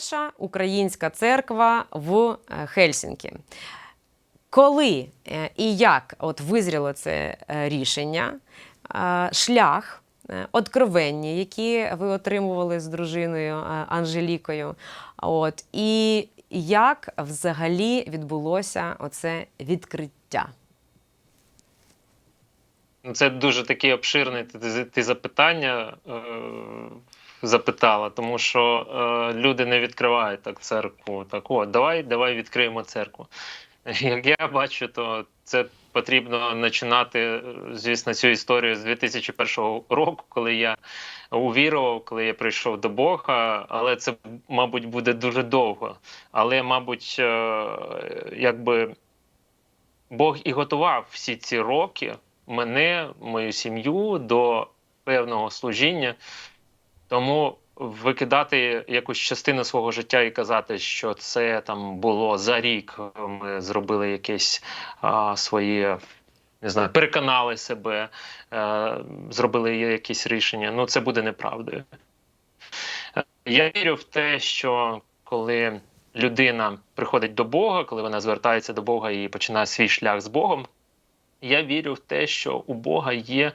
перша українська церква в е, Хельсінкі. Коли е, і як от визріло це е, рішення, шлях, откровення, які ви отримували з дружиною Анжелікою, от, і як взагалі відбулося оце відкриття? Це дуже таке обширне ти, запитання запитала, тому що е, люди не відкривають так церкву. Так, о, давай, давай відкриємо церкву. Як я бачу, то це потрібно починати, е, звісно, цю історію з 2001 року, коли я увірував, коли я прийшов до Бога, але це, мабуть, буде дуже довго. Але, мабуть, е, якби Бог і готував всі ці роки мене, мою сім'ю до певного служіння. Тому викидати якусь частину свого життя і казати, що це там було за рік. Ми зробили якесь а, своє. Не знаю, переконали себе, е, зробили якісь рішення. Ну, це буде неправдою. Е, Я вірю в те, що коли людина приходить до Бога, коли вона звертається до Бога і починає свій шлях з Богом, я вірю в те, що у Бога є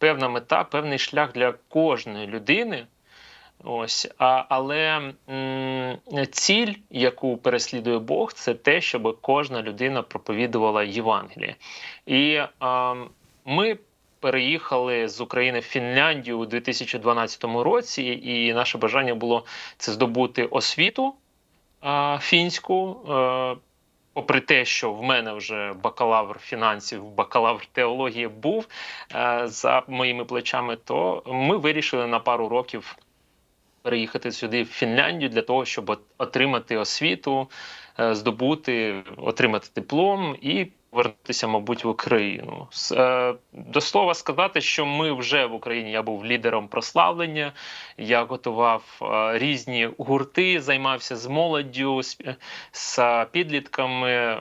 певна мета, певний шлях для кожної людини. Ось, а, але м, ціль, яку переслідує Бог, це те, щоб кожна людина проповідувала Євангеліє. І а, ми переїхали з України в Фінляндію у 2012 році, і наше бажання було це здобути освіту а, фінську. е, Попри те, що в мене вже бакалавр фінансів, бакалавр теології був е, за моїми плечами, то ми вирішили на пару років переїхати сюди в Фінляндію для того, щоб отримати освіту, е, здобути, отримати диплом і повернутися, мабуть, в Україну. Е, До слова сказати, що ми вже в Україні я був лідером прославлення. Я готував е, різні гурти, займався з молоддю, з, з підлітками,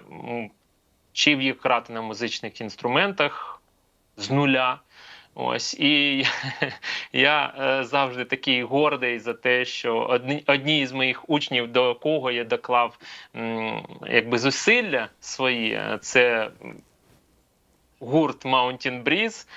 вчив їх грати на музичних інструментах з нуля. Ось і я е, завжди такий гордий за те, що одні, одні з моїх учнів, до кого я доклав якби зусилля свої, е, це гурт Mountain Breeze,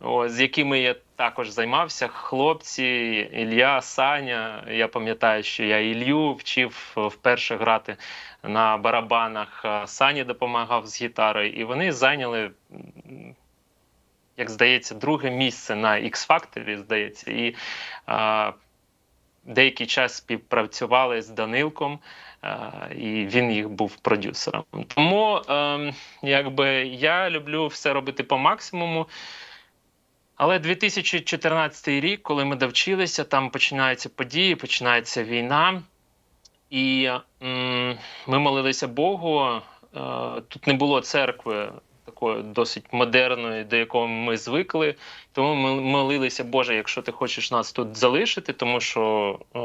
о, з якими я також займався. Хлопці, Ілля, Саня. Я пам'ятаю, що я Ілью вчив вперше грати на барабанах. Сані допомагав з гітарою, і вони зайняли. Як здається, друге місце на X-Factor, здається, і а, деякий час співпрацювали з Данилком, а, і він їх був продюсером. Тому ем, якби я люблю все робити по максимуму. Але 2014 рік, коли ми довчилися, там починаються події, починається війна, і м, ми молилися Богу. Е, тут не було церкви такої досить модерної, до якої ми звикли. Тому ми молилися, Боже, якщо ти хочеш нас тут залишити, тому що е,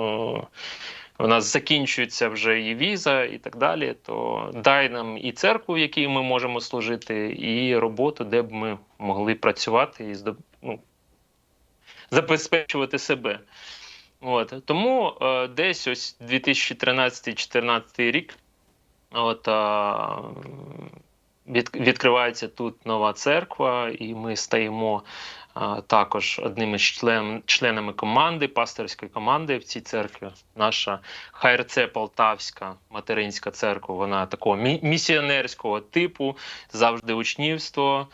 у нас закінчується вже і віза, і так далі, то дай нам і церкву, в якій ми можемо служити, і роботу, де б ми могли працювати і ну, забезпечувати себе. От. Тому е, десь ось 2013-2014 рік от, а, відкривається тут нова церква, і ми стаємо також одними з член, членами команди, пасторської команди в цій церкві. Наша ХРЦ Полтавська материнська церква, вона такого місіонерського типу, завжди учнівство.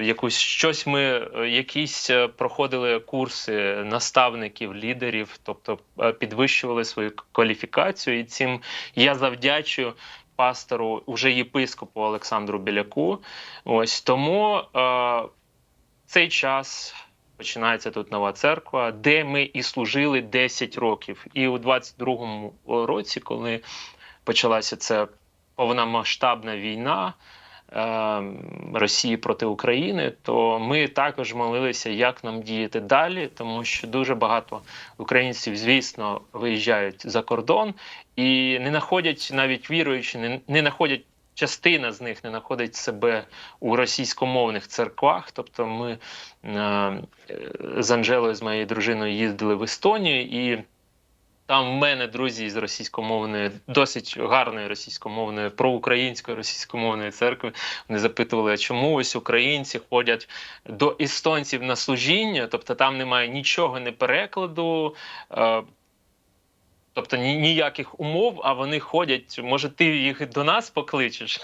Якусь щось ми, якісь е, проходили курси наставників, лідерів, тобто е, підвищували свою кваліфікацію, і цим я завдячую пастору, уже єпископу Олександру Біляку. Ось тому е, цей час починається тут нова церква, де ми і служили 10 років. І у 22-му році, коли почалася ця повномасштабна війна. Е, Росії проти України, то ми також молилися, як нам діяти далі, тому що дуже багато українців, звісно, виїжджають за кордон і не знаходять навіть віруючи, не, не знаходять. Частина з них не знаходить себе у російськомовних церквах. Тобто, ми е, з Анжелою, з моєю дружиною, їздили в Естонію, і Там в мене друзі з російськомовної, досить гарної російськомовної, проукраїнської російськомовної церкви. Вони запитували, чому ось українці ходять до естонців на служіння, тобто там немає нічого, не перекладу. Тобто ні- ніяких умов, а вони ходять. Може, ти їх до нас покличеш,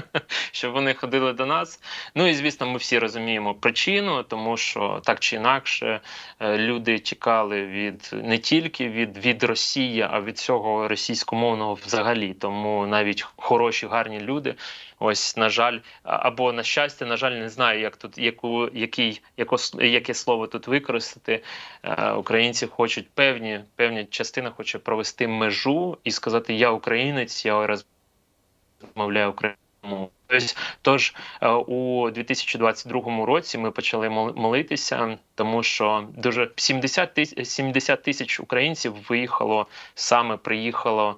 щоб вони ходили до нас. Ну і звісно, ми всі розуміємо причину, тому що так чи інакше е, люди тікали від не тільки від, від Росії, а від цього російськомовного взагалі. Тому навіть хороші, гарні люди. Ось, на жаль, або на щастя, на жаль, не знаю, як тут яку, який, яко, яке слово тут використати. Е, Українці хочуть певні, певні частина хоче провести межу і сказати: Я українець, я розмовляю українською. мовою». Тобто, тож е, у 2022 році ми почали мол- молитися, тому що дуже 70 тисяч 70 тисяч українців виїхало саме приїхало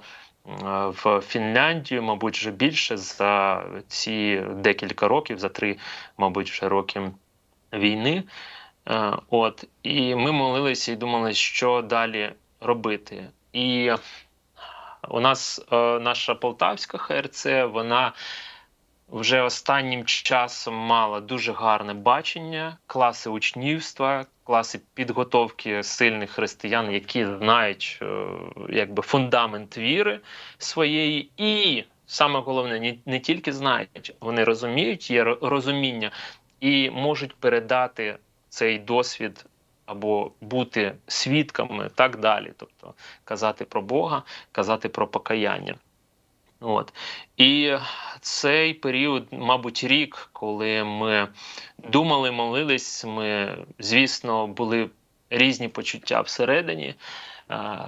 в Фінляндію, мабуть, вже більше за ці декілька років, за три, мабуть, вже роки війни. Е, От, і ми молилися і думали, що далі робити. І у нас е, наша полтавська ХРЦ, вона вже останнім часом мала дуже гарне бачення, класи учнівства, класи підготовки сильних християн, які знають е, якби фундамент віри своєї, і саме головне, не, не тільки знають, вони розуміють, є розуміння і можуть передати цей досвід або бути свідками, так далі. Тобто казати про Бога, казати про покаяння. От. І цей період, мабуть, рік, коли ми думали, молились, ми, звісно, були різні почуття всередині. Е,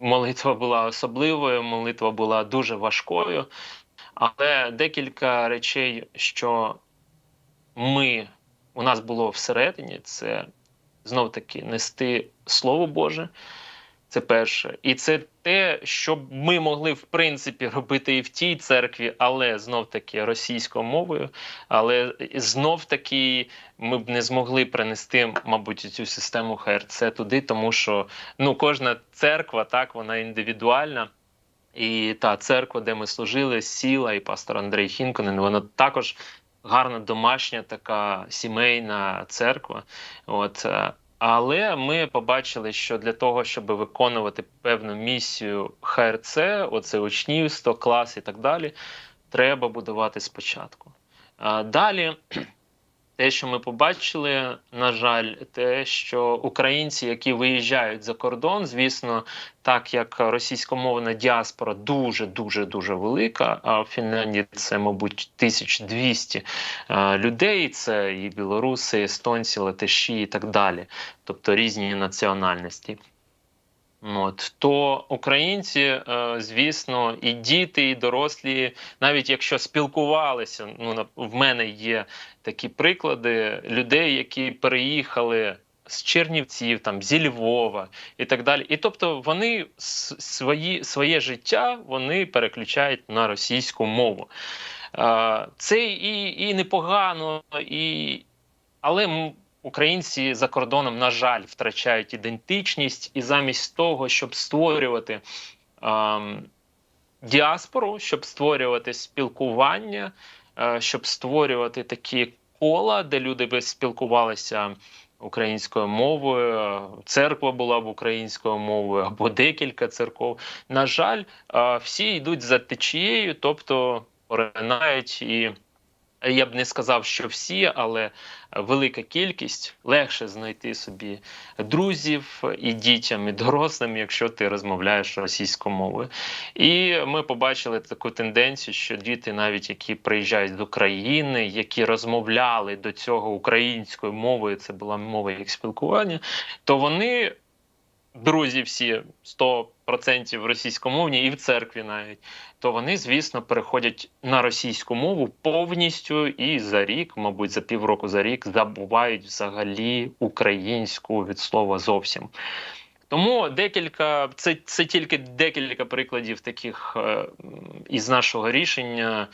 Молитва була особливою, молитва була дуже важкою, але декілька речей, що ми, у нас було всередині, це знов таки нести Слово Боже. Це перше. І це те, що ми могли в принципі робити і в тій церкві, але знов таки російською мовою. Але знов таки ми б не змогли принести, мабуть, цю систему ХРЦ туди, тому що ну кожна церква так вона індивідуальна. І та церква, де ми служили, сіла, і пастор Андрій Хінконен, вона також гарна домашня така сімейна церква. От, е, але ми побачили, що для того, щоб виконувати певну місію ХРЦ, оце учнівство, клас і так далі, треба будувати спочатку. Далі, те, що ми побачили, на жаль, те, що українці, які виїжджають за кордон, звісно, так як російськомовна діаспора дуже дуже дуже велика. А в Фінляндії це, мабуть, 1200 е, людей. Це і білоруси, і естонці, латиші і так далі, тобто різні національності. От то українці, е, звісно, і діти, і дорослі, навіть якщо спілкувалися, ну в мене є такі приклади людей, які переїхали з Чернівців, там зі Львова і так далі. І тобто вони свої, своє життя вони переключають на російську мову. Е, Це і, і непогано, і... але українці за кордоном, на жаль, втрачають ідентичність, і замість того, щоб створювати ем, діаспору, щоб створювати спілкування, е, щоб створювати такі кола, де люди би спілкувалися українською мовою, е, церква була б українською мовою або декілька церков. На жаль, е, всі йдуть за течією, тобто поринають і. Я б не сказав, що всі, але велика кількість легше знайти собі друзів і дітям, і дорослим, якщо ти розмовляєш російською мовою. І ми побачили таку тенденцію, що діти, навіть які приїжджають з України, які розмовляли до цього українською мовою, це була мова їх спілкування, то вони. Друзі, всі 100% російськомовні і в церкві навіть, то вони, звісно, переходять на російську мову повністю і за рік, мабуть, за півроку за рік забувають взагалі українську від слова зовсім. Тому декілька, це, це тільки декілька прикладів таких е, із нашого рішення.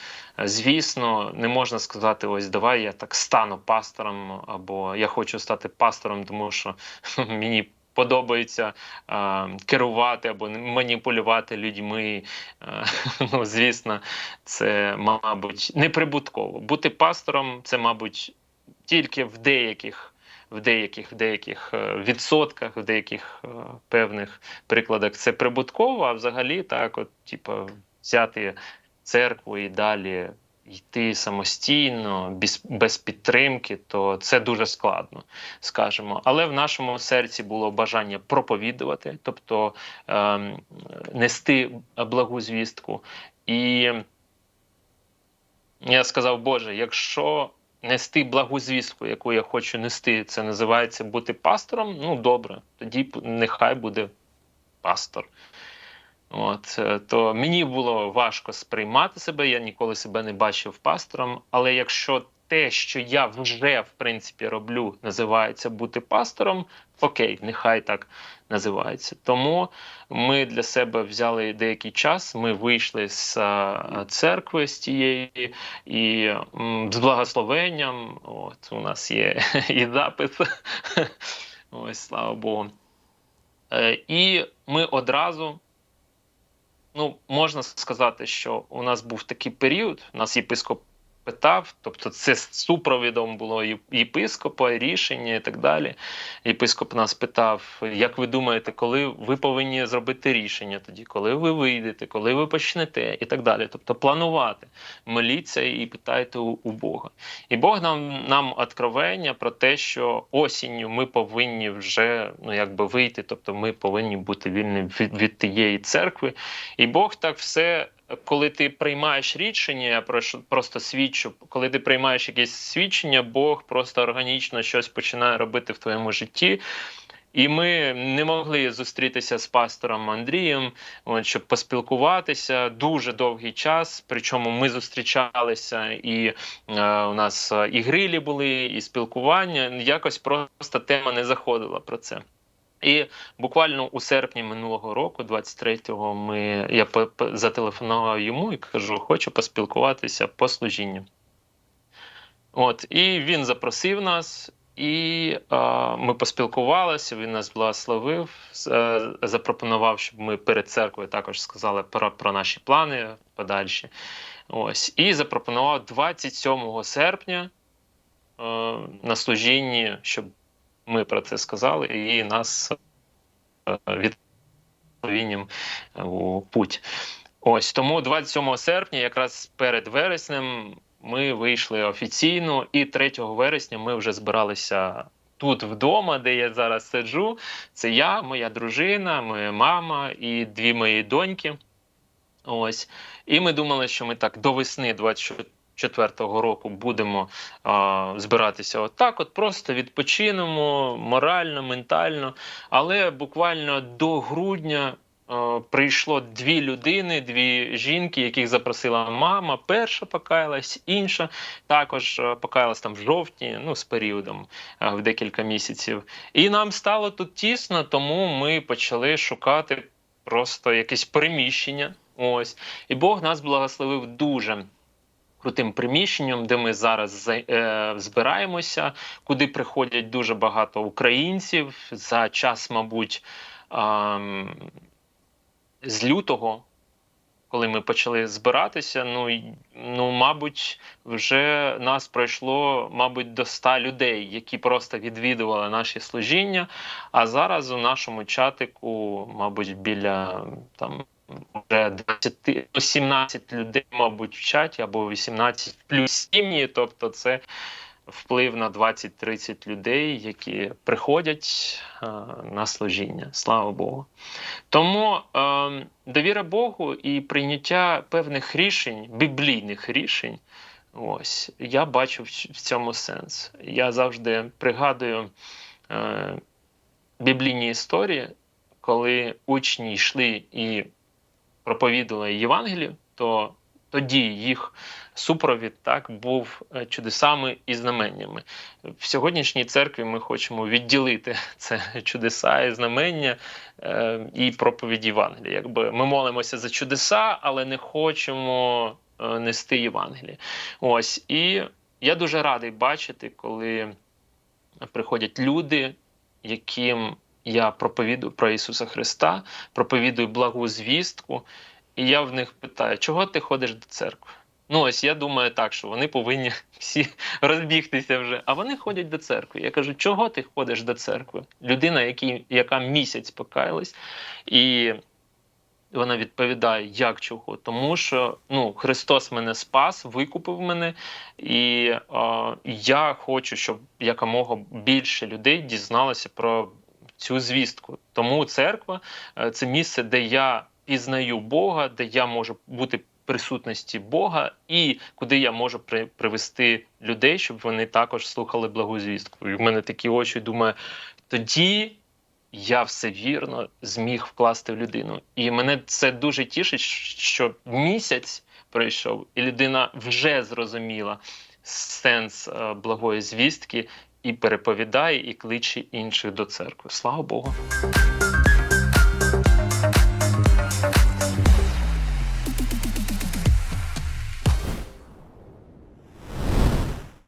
Звісно, не можна сказати: ось давай я так стану пастором, або я хочу стати пастором, тому що мені подобається е, керувати або маніпулювати людьми. Е, ну, звісно, це, мабуть, неприбутково. Бути пастором це, мабуть, тільки в деяких. В деяких в деяких е, відсотках, в деяких е, певних прикладах це прибутково, а взагалі так, от, типу, взяти церкву і далі йти самостійно, без, без підтримки, то це дуже складно, скажімо. Але в нашому серці було бажання проповідувати, тобто ем, нести благу звістку. І я сказав, Боже, якщо нести благу звістку, яку я хочу нести, це називається бути пастором, ну добре, тоді нехай буде пастор. От, е, то мені було важко сприймати себе, я ніколи себе не бачив пастором. Але якщо те, що я вже в принципі роблю, називається бути пастором, окей, нехай так називається. Тому ми для себе взяли деякий час. Ми вийшли з е, церкви з тієї і з благословенням. От у нас є і запис. Ось, слава Богу. Е, І ми одразу ну, можна сказати, що у нас був такий період, нас єпископ питав, тобто це супровідом було єп- єпископа, рішення і так далі. Єпископ нас питав, як ви думаєте, коли ви повинні зробити рішення тоді, коли ви вийдете, коли ви почнете, і так далі. Тобто планувати, моліться і питайте у Бога. І Бог нам, нам откровення про те, що осінню ми повинні вже ну, якби вийти, тобто ми повинні бути вільні від, від тієї церкви. І Бог так все, коли ти приймаєш рішення, я просто свідчу, коли ти приймаєш якесь свідчення, Бог просто органічно щось починає робити в твоєму житті. І ми не могли зустрітися з пастором Андрієм, от, щоб поспілкуватися дуже довгий час. Причому ми зустрічалися, і е, у нас е, і грилі були, і спілкування. Якось просто тема не заходила про це. І буквально у серпні минулого року, 23-го, ми я зателефонував йому і кажу, хочу поспілкуватися по служінню. От, і він запросив нас, і е, ми поспілкувалися. Він нас благословив, е, запропонував, щоб ми перед церквою також сказали про, про наші плани подальші. Ось, і запропонував 27 серпня е, на служінні, щоб ми про це сказали, і нас е, відповінням у путь. Ось тому 27 серпня, якраз перед вереснем, ми вийшли офіційно, і 3 вересня ми вже збиралися тут вдома, де я зараз сиджу. Це я, моя дружина, моя мама і дві мої доньки. Ось. І ми думали, що ми так до весни 24-го року будемо а, збиратися отак, от просто відпочинемо морально, ментально. Але буквально до грудня е, прийшло дві людини, дві жінки, яких запросила мама. Перша покаялась, інша також покаялась там в жовтні, ну з періодом е, в декілька місяців. І нам стало тут тісно, тому ми почали шукати просто якесь приміщення. Ось. І Бог нас благословив дуже крутим приміщенням, де ми зараз е, збираємося, куди приходять дуже багато українців за час, мабуть, з лютого. Коли ми почали збиратися, ну ну, мабуть, вже нас пройшло, мабуть, до 100 людей, які просто відвідували наші служіння. А зараз у нашому чатику, мабуть, біля там вже 20, 17 людей, мабуть, в чаті, або 18 плюс сім'ї. Тобто, це вплив на 20-30 людей, які приходять е, на служіння. Слава Богу. Тому е, довіра Богу і прийняття певних рішень, біблійних рішень. Ось я бачу в цьому сенс. Я завжди пригадую е, біблійні історії, коли учні йшли і проповідували Євангелію, то тоді їх супровід так був е, чудесами і знаменнями. В сьогоднішній церкві ми хочемо відділити це чудеса і знамення е, і проповідь Євангелія. Якби ми молимося за чудеса, але не хочемо е, нести Євангеліє. Ось і я дуже радий бачити, коли приходять люди, яким я проповідую про Ісуса Христа, проповідую благу звістку, і я в них питаю, чого ти ходиш до церкви? Ну, ось я думаю так, що вони повинні всі розбігтися вже. А вони ходять до церкви. Я кажу, чого ти ходиш до церкви? Людина, який, яка місяць покаялась, і вона відповідає, як чого? Тому що ну, Христос мене спас, викупив мене, і е, я хочу, щоб якомога більше людей дізналося про цю звістку. Тому церква е, це місце, де я пізнаю Бога, де я можу бути присутності Бога, і куди я можу при, привести людей, щоб вони також слухали благу звістку. І в мене такі очі думаю, тоді я все вірно зміг вкласти в людину. І мене це дуже тішить, що місяць пройшов, і людина вже зрозуміла сенс е, благої звістки і переповідає, і кличе інших до церкви. Слава Богу.